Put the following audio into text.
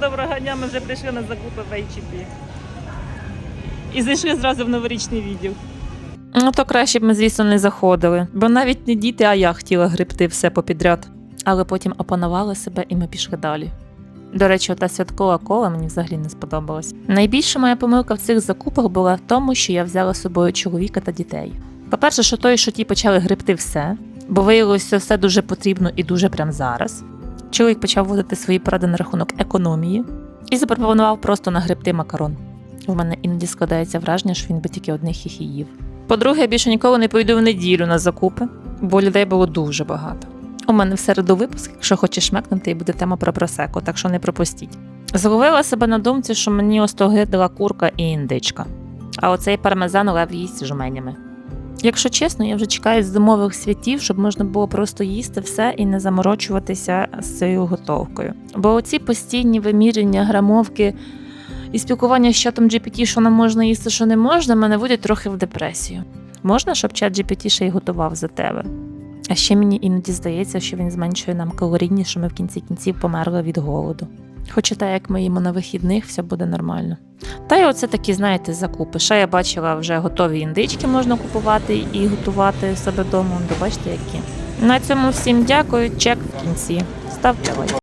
доброго дня, ми вже прийшли на закупи в H&B. І зайшли зразу в новорічний відділ. Ну, то краще б ми, звісно, не заходили, бо навіть не діти, а я хотіла гребти все попідряд. Але потім опанували себе і ми пішли далі. До речі, та святкова кола мені взагалі не сподобалась. Найбільша моя помилка в цих закупах була в тому, що я взяла з собою чоловіка та дітей. По-перше, що той, що ті почали гребти все, бо виявилося все дуже потрібно і дуже прям зараз. Чоловік почав вводити свої поради на рахунок економії і запропонував просто нагребти макарон. У мене іноді складається враження, що він би тільки одних їх і їв. По-друге, я більше ніколи не пойду в неділю на закупи, бо людей було дуже багато. У мене в середу випуск, якщо хочеш шмекнути, і буде тема про просеку, так що не пропустіть. Зловила себе на думці, що мені остогидила курка і індичка, а оцей пармезан лев їсть жменями. Якщо чесно, я вже чекаю зимових святів, щоб можна було просто їсти все і не заморочуватися з цією готовкою. Бо оці постійні вимірювання, грамовки і спілкування з чатом GPT, що нам можна їсти, що не можна, мене вводять трохи в депресію. Можна, щоб чат GPT ще й готував за тебе. А ще мені іноді здається, що він зменшує нам калорійність, що ми в кінці кінців померли від голоду. Хоча так, як ми їмо на вихідних, все буде нормально. Та й оце такі, знаєте, закупи. Ще я бачила вже готові індички можна купувати і готувати себе вдома. Добачте, які. На цьому всім дякую. Чек в кінці. Ставте лайк.